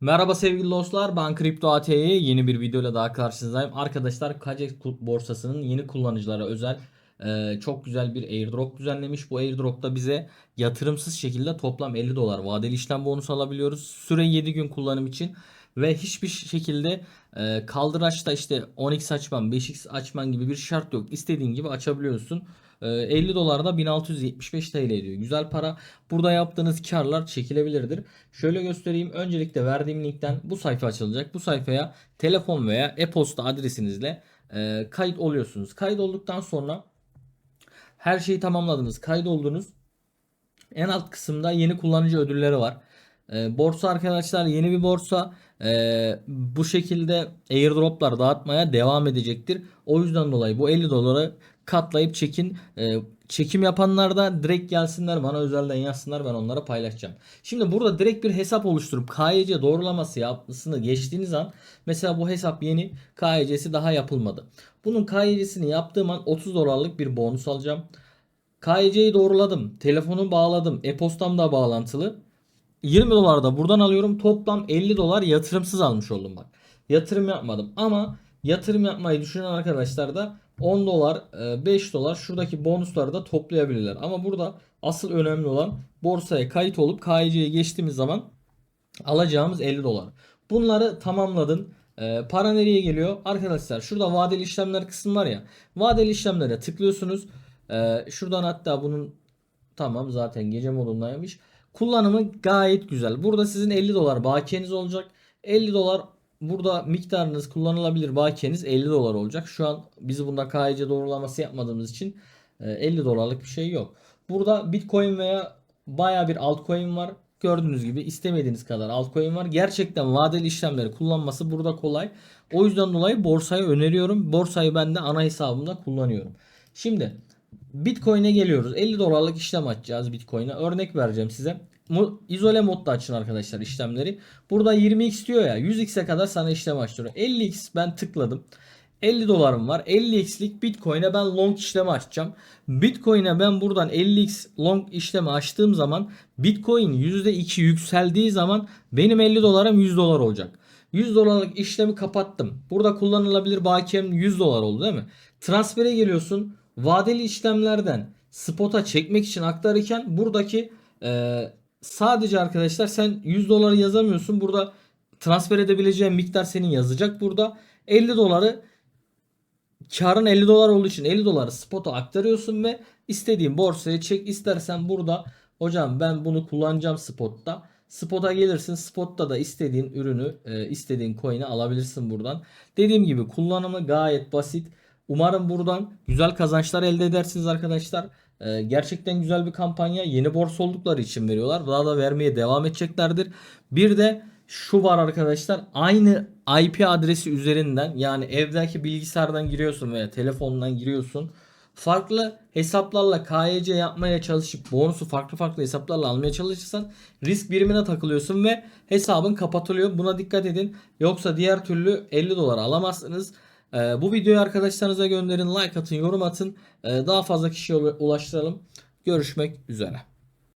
Merhaba sevgili dostlar. Ben Kripto AT'ye yeni bir videoyla daha karşınızdayım. Arkadaşlar Kajex borsasının yeni kullanıcılara özel e, çok güzel bir airdrop düzenlemiş. Bu airdropta bize yatırımsız şekilde toplam 50 dolar vadeli işlem bonusu alabiliyoruz. Süre 7 gün kullanım için ve hiçbir şekilde e, kaldıraçta işte 10x açman 5x açman gibi bir şart yok. İstediğin gibi açabiliyorsun. E, 50 dolar da 1675 TL ediyor. Güzel para. Burada yaptığınız karlar çekilebilirdir. Şöyle göstereyim. Öncelikle verdiğim linkten bu sayfa açılacak. Bu sayfaya telefon veya e-posta adresinizle e, kayıt oluyorsunuz. Kayıt olduktan sonra her şeyi tamamladınız. Kaydoldunuz. En alt kısımda yeni kullanıcı ödülleri var. E, borsa arkadaşlar yeni bir borsa. E, bu şekilde airdroplar dağıtmaya devam edecektir. O yüzden dolayı bu 50 doları katlayıp çekin. E, çekim yapanlar da direkt gelsinler bana özelden yazsınlar ben onlara paylaşacağım. Şimdi burada direkt bir hesap oluşturup KYC doğrulaması yapmasını geçtiğiniz an mesela bu hesap yeni KYC'si daha yapılmadı. Bunun KYC'sini yaptığım an 30 dolarlık bir bonus alacağım. KYC'yi doğruladım. Telefonu bağladım. E-postam da bağlantılı. 20 dolar da buradan alıyorum. Toplam 50 dolar yatırımsız almış oldum bak. Yatırım yapmadım ama yatırım yapmayı düşünen arkadaşlar da 10 dolar, 5 dolar şuradaki bonusları da toplayabilirler. Ama burada asıl önemli olan borsaya kayıt olup KYC'ye geçtiğimiz zaman alacağımız 50 dolar. Bunları tamamladın. Ee, para nereye geliyor? Arkadaşlar şurada vadeli işlemler kısmı var ya. Vadeli işlemlere tıklıyorsunuz. Ee, şuradan hatta bunun tamam zaten gece modundaymış. Kullanımı gayet güzel. Burada sizin 50 dolar bakiyeniz olacak. 50 dolar burada miktarınız kullanılabilir bakiyeniz 50 dolar olacak. Şu an biz bunda KYC doğrulaması yapmadığımız için e, 50 dolarlık bir şey yok. Burada Bitcoin veya baya bir altcoin var. Gördüğünüz gibi istemediğiniz kadar altcoin var. Gerçekten vadeli işlemleri kullanması burada kolay. O yüzden dolayı borsayı öneriyorum. Borsayı ben de ana hesabımda kullanıyorum. Şimdi Bitcoin'e geliyoruz. 50 dolarlık işlem açacağız Bitcoin'e. Örnek vereceğim size. İzole modda açın arkadaşlar işlemleri. Burada 20x diyor ya 100x'e kadar sana işlem açtırıyor. 50x ben tıkladım. 50 dolarım var. 50x'lik Bitcoin'e ben long işlemi açacağım. Bitcoin'e ben buradan 50x long işlemi açtığım zaman Bitcoin %2 yükseldiği zaman benim 50 dolarım 100 dolar olacak. 100 dolarlık işlemi kapattım. Burada kullanılabilir bakiyem 100 dolar oldu değil mi? Transfere geliyorsun. Vadeli işlemlerden spot'a çekmek için aktarırken buradaki e, sadece arkadaşlar sen 100 doları yazamıyorsun. Burada transfer edebileceğin miktar senin yazacak burada. 50 doları karın 50 dolar olduğu için 50 doları spot'a aktarıyorsun ve istediğin borsaya çek. İstersen burada hocam ben bunu kullanacağım spotta. Spot'a gelirsin. Spot'ta da istediğin ürünü, e, istediğin coin'i alabilirsin buradan. Dediğim gibi kullanımı gayet basit. Umarım buradan güzel kazançlar elde edersiniz arkadaşlar. E, gerçekten güzel bir kampanya. Yeni borsa oldukları için veriyorlar. Daha da vermeye devam edeceklerdir. Bir de şu var arkadaşlar. Aynı IP adresi üzerinden yani evdeki bilgisayardan giriyorsun veya telefondan giriyorsun. Farklı hesaplarla KYC yapmaya çalışıp bonusu farklı farklı hesaplarla almaya çalışırsan risk birimine takılıyorsun ve hesabın kapatılıyor. Buna dikkat edin. Yoksa diğer türlü 50 dolar alamazsınız. Ee, bu videoyu arkadaşlarınıza gönderin, like atın, yorum atın. Ee, daha fazla kişiye ulaştıralım. Görüşmek üzere.